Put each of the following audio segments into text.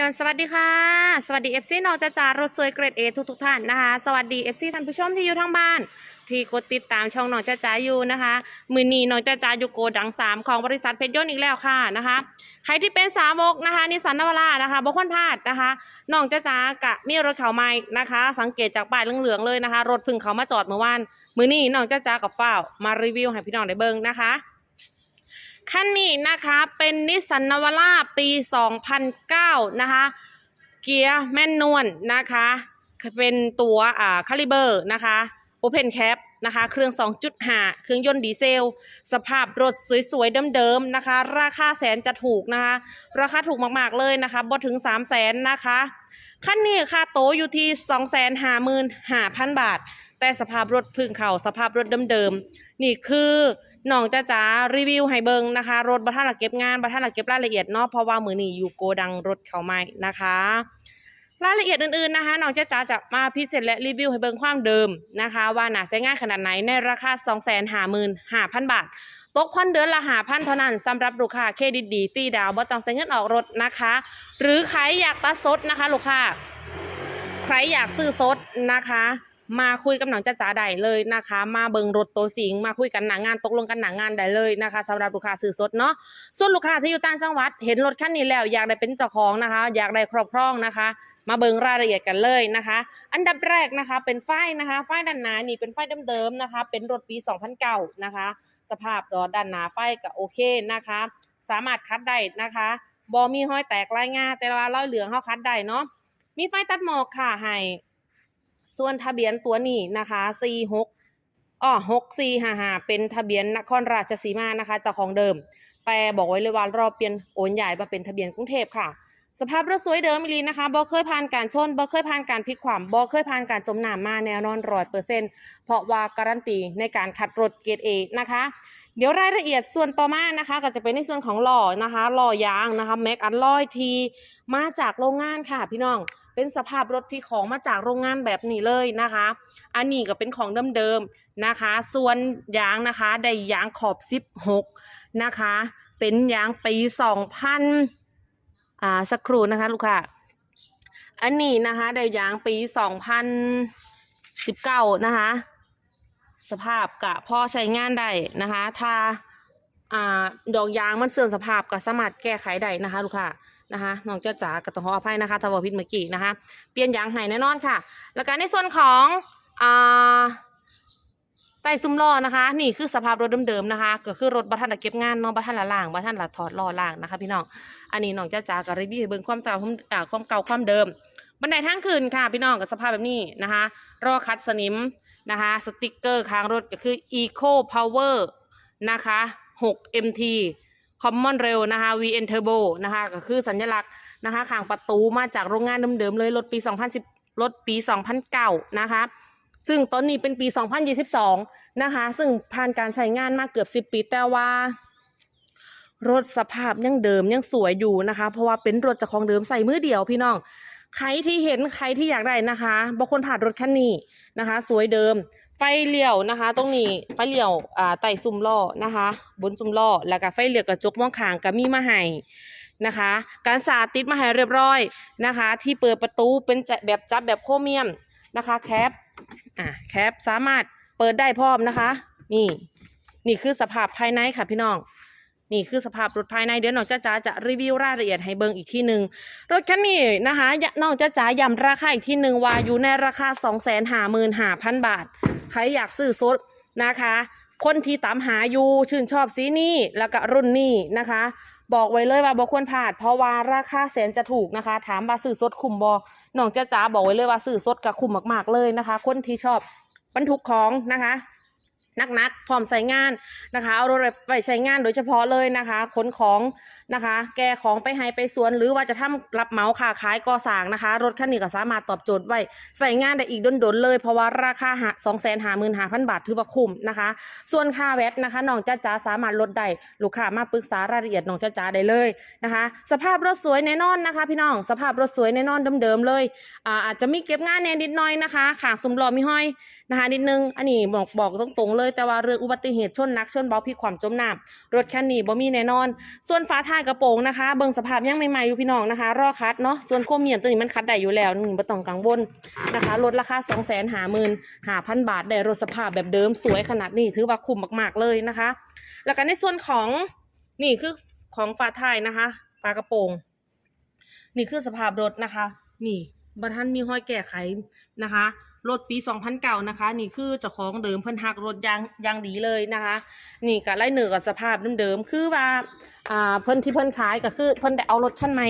ยนต์สวัสดีค่ะ สวัสดี FC น้องจ้าจ๋ารถสวยเกรดเอทุกทุกๆท่านนะคะ สวัสดี FC ท่านผู้ชมที่อยู่ทางบ้าน ที่กดติดตามช่องน้องจ้าจ๋าอยู่นะคะ มือนีน้องจ้าจ๋าอยู่โกดังสามของบริษัทเพชรยนต์อีกแล้วค่ะนะคะ ใครที่เป็นสาวกนะคะนิสันนวารานะคะบ่ควรพลาดนะคะน้องจ้าจ๋ากะมีรถเขาใหม่นะคะ สังเกตจากป้ายเหลืองๆเลยนะคะ รถพึ่งเขามาจอดเมื่อวานมือนีน้องจ้าจ๋ากับฝ้ามารีวิวให้พี่น้องได้เบิ่งนะคะ คันนี้นะคะเป็นนิสสันนวาร่าปี 2009 นะคะ เกียร์แม่นนวลนะคะ เป็นตัวอ่าคาลิเบอร์นะคะโอเพนแคปนะคะ เครื่อง 2.5 เครื่องยนต์ดีเซล สภาพรถสวยๆเดิมๆนะคะ ราคาแสนจะถูกนะคะ ราคาถูกมากๆเลยนะคะบ่ถึง 3 0 0แสนนะคะคันนี้ค่าโตอยู่ที่ 255,000 บาท แต่สภาพรถพึ่งเข่าสภาพรถเดิมๆ นี่คือ น้องจ้าจ๋ารีวิวให้เบิงนะคะ รถบัท่านหลักเก็บงานบัท่านหลักเก็บรายละเอียดเนาะเพราะว่ามือนี้อยู่โกดังรถเขาใหม่นะคะ รายละเอียดอื่นๆนะคะน้องจ้าจ๋าจะมาพิเศษและรีวิวให้เบิงความเดิมนะคะ ว่าหนาใช้งานขนาดไหนในราคา 255,000 บาทตกควันเดือนละหาพันเท่านั้นสำหรับลูกค้าเครดิตดีฟรีดาวน์บ่ต้องใช้เงินออกรถนะคะ หรือใครอยากตัดสดนะคะ ลูกค้าใครอยากซื้อสดนะคะ มาคุยกับน้องจ้าจ๋าได้เลยนะคะ มาเบิงรถตัวจริง มาคุยกันหนางานตกลงกันหนางานได้เลยนะคะสำหรับลูกค้าซื้อสดเนาะส่วนลูกค้าที่อยู่ต่างจังหวัด เห็นรถคันนี้แล้วอยากได้เป็นเจ้าของนะคะ อยากได้ครอบครองนะคะ มาเบิงรายละเอียดกันเลยนะคะ อันดับแรกนะคะ เป็นไฟนะคะไฟด้านหน้านี่เป็นไฟเดิมๆนะคะ เป็นรถปี2009นะคะ สภาพรถด้านหน้าไฟก็โอเคนะคะ สามารถคัดได้นะคะบอมีห้อยแตกลายงาแต่ว่าร้อยเหลืองเขาคัดได้เนาะมีไฟตัดหมอกค่ะให้ ส่วนทะเบียนตัวนี้นะคะ46อ้อ6455เป็นทะเบียนนครราชสีมานะคะเจ้าของเดิม แต่บอกไว้เลยว่ารอเปลี่ยนโอนใหญ่มาเป็นทะเบียนกรุงเทพค่ะ สภาพรถสวยเดิมมิลีนะคะบ่เคยผ่านการชนบ่เคยผ่านการพลิกขวามบ่เคยผ่านการจมน้ำมาแน่นอนร้อยเปอร์เซ็นต์เพราะว่าการันตีในการขัดรถเกรดเอนะคะเดี๋ยวรายละเอียดส่วนต่อมานะคะ ก็จะเป็นในส่วนของหล่อนะคะหล่อยางนะคะแม็กอันลอยทีมาจากโรงงานค่ะพี่น้อง เป็นสภาพรถที่ของมาจากโรงงานแบบนี้เลยนะคะ อันนี้ก็เป็นของเดิมๆนะคะ ส่วนยางนะคะได้ยางขอบ16นะคะ เป็นยางปี2000อ่าสักครู่นะคะลูกค้าอันนี้นะคะได้ยางปี2019นะคะ สภาพกะพอใช้งานได้นะคะ ถ้าอ่าดอกยางมันเสื่อมสภาพก็สามารถแก้ไขได้นะคะ ลูกค้า นะคะน้องเจ้าจ๋าก็ต้องขออภัยนะคะถ้าว่าผิดเมื่อกี้นะคะ เปลี่ยนยางให้แน่นอนค่ะ แล้วก็ในส่วนของอ่าไต้ซุ้มล้อนะคะ นี่คือสภาพรถเดิมๆนะคะ ก็คือรถบัทันละเก็บงานเนาะบัทันละล่างบัทันละถอดล้อล่างนะคะพี่น้อง อันนี้น้องเจ้าจ๋าก็รีวิวเบิ่งความเก่าความเก่าความเดิม บันไดทางขึ้นค่ะพี่น้องกับสภาพแบบนี้นะคะ รอคัดสนิมนะคะ สติกเกอร์ค้างรถก็คือ Eco Power นะคะ 6 MT Common Rail นะคะ VN Turbo นะคะก็คือสัญลักษณ์นะคะขางประตูมาจากโรงงานเดิมๆเลยรถปี 2010รถปี 2009 นะคะ ซึ่งตอนนี้เป็นปี 2022 นะคะ ซึ่งผ่านการใช้งานมาเกือบ 10 ปีแต่ว่ารถสภาพยังเดิมยังสวยอยู่นะคะ เพราะว่าเป็นรถจากของเดิมใส่มือเดียวพี่น้อง ใครที่เห็นใครที่อยากได้นะคะบางคนผ่านรถคันนี้นะคะ สวยเดิม ไฟเลี้ยวนะคะ ตรงนี้ไฟเลี้ยวอ่าไต่ซุ้มล้อนะคะ บนซุ้มล้อแล้วก็ไฟเลี้ยวกระจกมองข้างก็มีมาให้นะคะ การสาติดมาให้เรียบร้อยนะคะ ที่เปิดประตูเป็นจะแบบจับแบบโครเมียมนะคะแคปอะแคปสามารถเปิดได้พร้อมนะคะ นี่ นี่คือสภาพภายในค่ะพี่น้องนี่คือสภาพรถภายในเดี๋ยวน้องจ้าจ๋าจะรีวิวรายละเอียดให้เบิ่งอีกที่หนึ่งรถคันนี้นะคะน้องจ้าจ๋าย้ำราคาอีกที่หนึ่งว่าอยู่ในราคา 2 5 5 0 0 0 บาท ใครอยากซื้อสดนะคะ คนที่ตามหาอยู่ชื่นชอบสีนี้แล้วก็รุ่นนี้นะคะ บอกไว้เลยว่าบ่ควรพลาด เพราะว่าราคาแสนจะถูกนะคะ ถามว่าซื้อสดคุ้มบ่น้องจ้าจ๋าบอกไว้เลยว่าซื้อสดกับคุ้มมาก ๆเลยนะคะ คนที่ชอบบรรทุกของนะคะ นักๆพร้อมใช้งานนะคะ เอารถไปใช้งานโดยเฉพาะเลยนะคะขนของนะคะ แก่ของไปให้ไปสวนหรือว่าจะทำรับเหมาค้าขายก่อสร้างนะคะ รถคันนี้ก็สามารถตอบโจทย์ไว้ใส่งานได้อีกดนๆเลย เพราะว่าราคาหาสองแสนหาหมื่นหาพันบาทถือว่าคุ้มนะคะ ส่วนค่าแวตนะคะน้องจ้าจ๋าสามารถลดได้ลูกค้ามาปรึกษารายละเอียดน้องจ้าจ๋าได้เลยนะคะ สภาพรถสวยแน่นอนนะคะ พี่น้องสภาพรถสวยแน่นอนเดิมๆเลยอาอาจจะมีเก็บงานแน่นิดหน่อยนะคะขางซุ้มล้อมีห้อย นะคะ นิดนึง อันนี้บอกบอกตรงๆเลย แต่ว่าเรื่องอุบัติเหตุชนนักชนเบาพลิกความจมน้ำรถคันนี้บ่มีแน่นอน ส่วนฝาท้ายกระโปรงนะคะ เบิ่งสภาพยังใหม่ๆอยู่พี่น้องนะคะ รอคัดเนาะส่วนโครเมียมตัวนี้มันคัดได้อยู่แล้วนี่บ่ต้องกังวลนะคะลดราคา2 5 0 0 0 0 5,000บาทได้รถสภาพแบบเดิมสวยขนาดนี้ถือว่าคุ้มมากๆเลยนะคะ แล้วก็ในส่วนของนี่คือของฝาท้ายนะคะฝากระโปรงนี่คือสภาพรถนะคะ นี่บัทันมีห้อยแก้ไขนะคะ รถปี2009นะคะ นี่คือเจ้าของเดิมเพิ่นหักรถยางยางดีเลยนะคะ นี่ก็ไล่เหนือกับสภาพเดิมๆคือว่าอ่าเพิ่นที่เพิ่นขายก็คือเพิ่นได้เอารถคันใหม่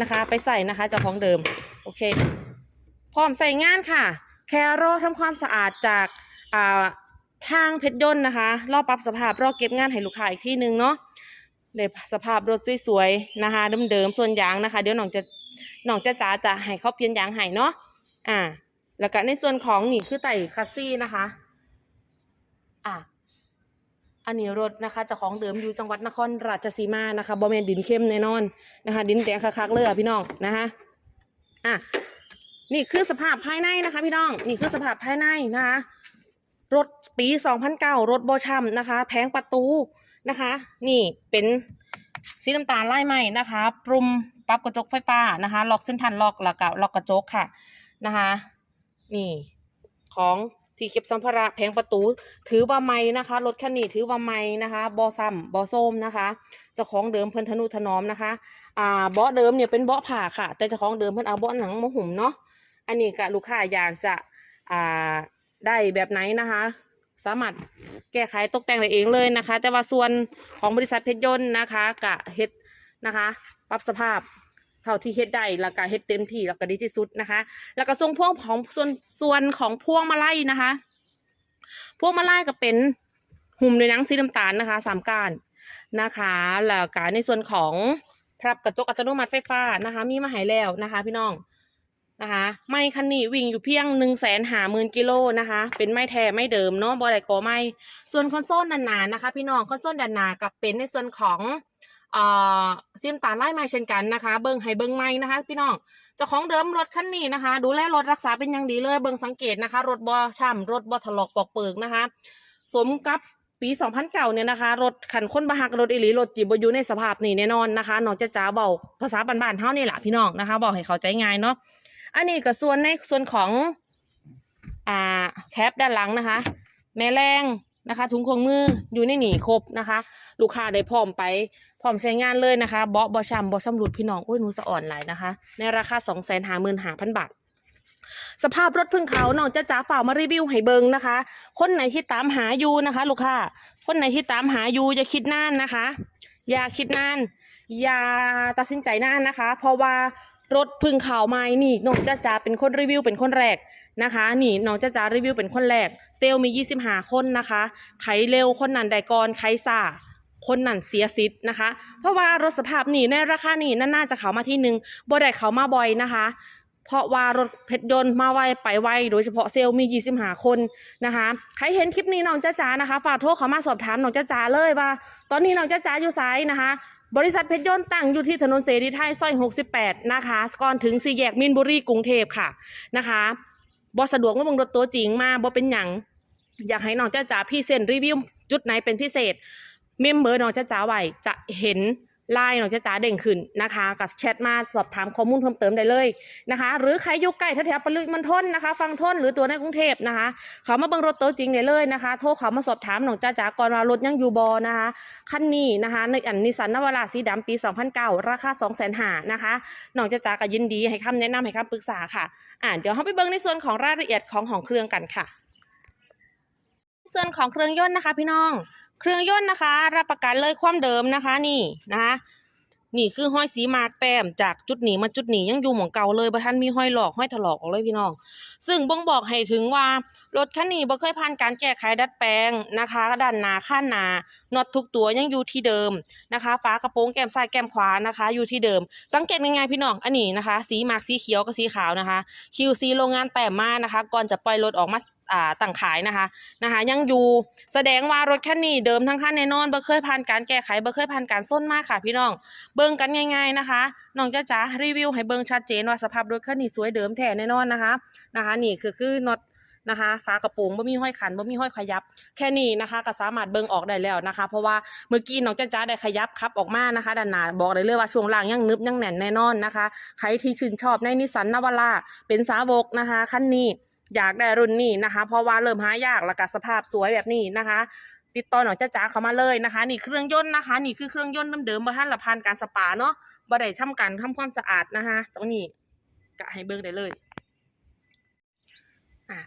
นะคะ ไปใส่นะคะเจ้าของเดิมโอเค พร้อมใส่งานค่ะ แค่รอทำความสะอาดจากอ่าทางเพชรยนต์นะคะ รอปรับสภาพรอเก็บงานให้ลูกค้าอีกที่หนึ่งเนาะเลยสภาพรถสวยๆนะคะเดิมๆส่วนยางนะคะ เดี๋ยวน้องจะน้องจะจ๋าจะให้เขาเปลี่ยนยางให้เนาะอ่า แล้วก็ในส่วนของนี่คือไต่คัสซี่นะคะ อะ อันนี้รถนะคะเจ้าของเดิมอยู่จังหวัดนครราชสีมานะคะบอแมนดินเข้มแน่นอนนะคะ ดินแดงคักๆเลยอะพี่น้องนะคะ อะ นี่คือสภาพภายในนะคะ พี่น้อง นี่คือสภาพภายในนะคะ รถปี2009รถโบชัมนะคะ แผงประตูนะคะ นี่เป็นสีน้ำตาลไล่ไหมนะคะ ปรุมปรับกระจกไฟฟ้านะคะ ล็อกเส้นทันล็อกแล้วก็ล็อกกระจกค่ะนะคะ นี่ของที่เก็บสัมภาระแผงประตู ถือว่าไม่นะคะ รถคันนี้ถือว่าไม่นะคะบอซัมบอส้มนะคะเจ้าของเดิมเพิ่นทนุถนอมนะคะ อ่าเบาะเดิมเนี่ยเป็นเบาะผ่าค่ะ แต่เจ้าของเดิมเพิ่นเอาเบาะหนังมาหุ้มเนาะอันนี้ก็ลูกค้าอยากจะอ่าได้แบบไหนนะคะ สามารถแก้ไขตกแต่งได้เองเลยนะคะ แต่ว่าส่วนของบริษัทเพชรยนต์นะคะกะเฮ็ดนะคะ ปรับสภาพ เท่าที่เฮ็ดได้แล้วก็เฮ็ดเต็มที่แล้วก็ดีที่สุดนะคะ แล้วก็ทรงพ่วงของส่วนส่วนของพวงมาลัยนะคะ พวงมาลัยก็เป็นหุ้มในหนังสีน้ำตาลนะคะสามก้านนะคะ แล้วก็ในส่วนของพรับกระจกอัตโนมัติไฟฟ้านะคะ มีมาให้แล้วนะคะ พี่น้องนะคะไม่คันนี้วิ่งอยู่เพียงหนึ่งแสนหาหมื่นกิโลนะคะ เป็นไม่แท้ไม่เดิมเนาะบอไดกอไม่ส่วนคอนโซลด้านหนานะคะ พี่น้องคอนโซลด้านหนากับเป็นในส่วนของ เอ่อซิมตาไล่ไม้เช่นกันนะคะ เบิ้งให้เบิ้งไม้นะคะ พี่น้องจ้าของเดิมรถคันนี้นะคะ ดูแลรถรักษาเป็นอย่างดีเลย เบิ่งสังเกตนะคะ รถบอช่ำรถบอถลอกปอกเปิกนะคะ สมกับปี2009เนี่ยนะคะ รถขันค้นบาหักรถอิลีรถจีบอยู่ในสภาพนี้แน่นอนนะคะน้องจะจ้าเบาภาษาบ้านๆเท่านี่แหละพี่น้องนะคะ บอกให้เขาใจง่ายเนาะอันนี้ก็ส่วนในส่วนของอ่าแคปด้านหลังนะคะ แม่แรงนะคะถุงครื่องมืออยู่ในหนีครบนะคะ ลูกค้าได้พร้อมไป พร้อมใช้งานเลยนะคะเบาะบอชัมบอชัมหลุดพี่น้องโอ้ยหนูสะอ่อนหลายนะคะ ในราคา2 5 5 0 0 0บาทสภาพรถพึ่งเขาน้องจะจ๋าฝ่ามารีวิวให้เบิงนะคะ คนไหนที่ตามหาอยู่นะคะ ลูกค้าคนไหนที่ตามหาอยู่อย่าคิดนานนะคะ อย่าคิดนานอย่าตัดสินใจนานนะคะ เพราะว่ารถพึ่งเขาไม่นี่น้องจะจ๋าเป็นคนรีวิวเป็นคนแรกนะคะ นี่น้องจะจ๋ารีวิวเป็นคนแรก เซลมี 25 คนนะคะใครเร็วคนนั้นได้ก่อนใครซ่า คนนั่นเสียสิทธิ์นะคะ เพราะว่ารถสภาพนี้ในราคานี้น่าจะเขามาที่หนึ่งบ่ได้เขามาบ่อยนะคะเพราะว่ารถเพชรยนต์มาไวไปไวโดยเฉพาะเซลล์มี 25 คนนะคะ ใครเห็นคลิปนี้น้องจ้าจ๋านะคะ ฝากโทรเขามาสอบถามน้องจ้าจ๋าเลยว่า ตอนนี้น้องจ้าจ๋าอยู่ไซส์นะคะ บริษัทเพชรยนต์ตั้งอยู่ที่ถนนเสรีไทยซอย 68 นะคะก่อนถึงสี่แยกมินบุรีกรุงเทพค่ะนะคะบอสะดวกมาเบิ่งรถตัวจริงมาบ่เป็นหยังอยากให้น้องจ้าจ๋าพี่เซนรีวิวจุดไหนเป็นพิเศษ เมมเบอร์น้องจ้าจ๋าไว้จะเห็นไลน์น้องจ้าจ๋าเด้งขึ้นนะคะ กับแชทมาสอบถามข้อมูลเพิ่มเติมได้เลยนะคะ หรือใครอยู่ใกล้แถวๆปริมณฑลนะคะ ฟังทนหรือตัวในกรุงเทพนะคะ เขามาเบิ่งรถโตัวจริงได้เลยนะคะ โทรเขามาสอบถามน้องจ้าจ๋าก่อนว่ารถยังอยู่บอนะคะคันนี้นะคะในอันนิสันนวาราสีดำปี 2009 ราคา2 5 0 0 0 0นะคะน้องจ้าจ๋าก็ยินดีให้คำแนะนำให้คำปรึกษาค่ะอ่าเดี๋ยวเราไปเบิ่งในส่วนของรายละเอียดของของเครื่องกันค่ะ ส่วนของเครื่องยนต์นะคะ พี่น้อง เครื่องยนต์นะคะ รับประกันเลยความเดิมนะคะนี่นะคะนี่คือห้อยสีมาร์กแต้มจากจุดหนีมาจุดหนียังอยู่หมองเก่าเลยบ่ทันมีห้อยหลอกห้อยถลอกออกเลยพี่น้อง ซึ่งบ่งบอกให้ถึงว่ารถคันนี้บ่เคยผ่านการแก้ไขดัดแปลงนะคะด้านหน้าข้างหน้าน็อตทุกตัวยังอยู่ที่เดิมนะคะฝากระโปรงแก้มซ้ายแก้มขวานะคะ อยู่ที่เดิม สังเกตง่ายๆพี่น้องอันนี้นะคะ สีมาร์กสีเขียวกับสีขาวนะคะ QC โรงงานแต้มมานะคะ ก่อนจะปล่อยรถออกมา ตั้งขายนะคะนะคะยังอยู่แสดงว่ารถคันนี้เดิมทั้งคันแน่นอนบ่เคยผ่านการแก้ไขบ่เคยผ่านการส้นมากค่ะพี่น้อง เบิ่งกันง่ายๆนะคะน้องจ้าจ๋ารีวิวให้เบิ่งชัดเจนว่าสภาพรถคันนี้สวยเดิมแท้แน่นอนนะคะนะคะ นี่คือคือน็อตนะคะฝากระโปรงบ่มีห้อยขันบ่มีห้อยขยับ แค่นี้นะคะก็สามารถเบิ่งออกได้แล้วนะคะ เพราะว่าเมื่อกี้น้องจ้าจ้าได้ขยับครับออกมานะคะด้านหน้าบอกเลยเลยว่าช่วงล่างยังนึบยังแน่นแน่นอนนะคะ ใครที่ชื่นชอบในนิสสันนาวาร่าเป็นสาวกนะคะคันนี้ อยากได้รุ่นนี้นะคะ เพราะว่าเริ่มหายากแล้วก็สภาพสวยแบบนี้นะคะ ติดต่อน้องจ้าจ้าเขามาเลยนะคะ นี่เครื่องยนต์นะคะ นี่คือเครื่องยนต์เดิมๆบ่ทันละผ่านการสปาเนาะบ่ได้ทำการทำความสะอาดนะคะ ตรงนี้กะให้เบิ่งได้เลยอ่า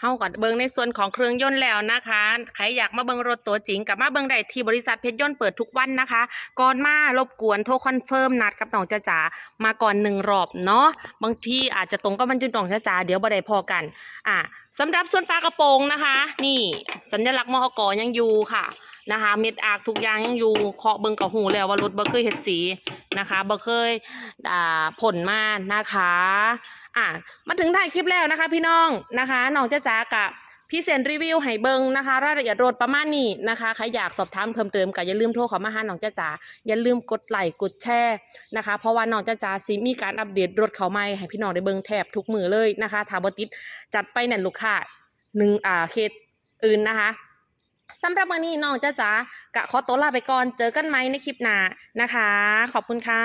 เฮาก่อนเบิ่งในส่วนของเครื่องยนต์แล้วนะคะ ใครอยากมาเบิ่งรถตัวจริงกับมาเบิ่งได้ที่บริษัทเพชรยนต์เปิดทุกวันนะคะ ก่อนมารบกวนโทรคอนเฟิร์มนัดกับน้องจ้าจ๋ามาก่อนหนึ่งรอบเนาะ บางทีอาจจะตรงกับวันจุดน้องจ้าจ๋าเดี๋ยวบ่ได้พอกัน อะสำหรับส่วนฝากระโปรงนะคะ นี่สัญลักษณ์มอกอยังอยู่ค่ะ นะคะ เม็ดอากทุกอย่างยังอยู่เคาะเบิ่งกับหูแล้วว่ารถบ่เคยเฮ็ดสีนะคะบ่เคยอ่าผลมานะคะอะมาถึงท้ายคลิปแล้วนะคะ พี่น้องนะคะน้องจ้าจ๋ากับพี่เซนรีวิวให้เบิงนะคะรายละเอียดรถประมาณนี้นะคะใครอยากสอบถามเพิ่มเติมก็อย่าลืมโทรเข้ามาหาน้องจ้าจ๋าอย่าลืมกดไลค์กดแชร์นะคะ เพราะว่าน้องจ้าจ๋าสิมีการอัปเดตรถเขาใหม่ให้พี่น้องได้เบิงแทบทุกมือเลยนะคะถาบติดจัดไฟแนนลูกค้าหนึ่งอ่าเคสอื่นนะคะ สำหรับวันนี้น้องจ้าจ๋ากะขอตัวลาไปก่อน เจอกันไหมในคลิปหน้านะคะ ขอบคุณค่ะ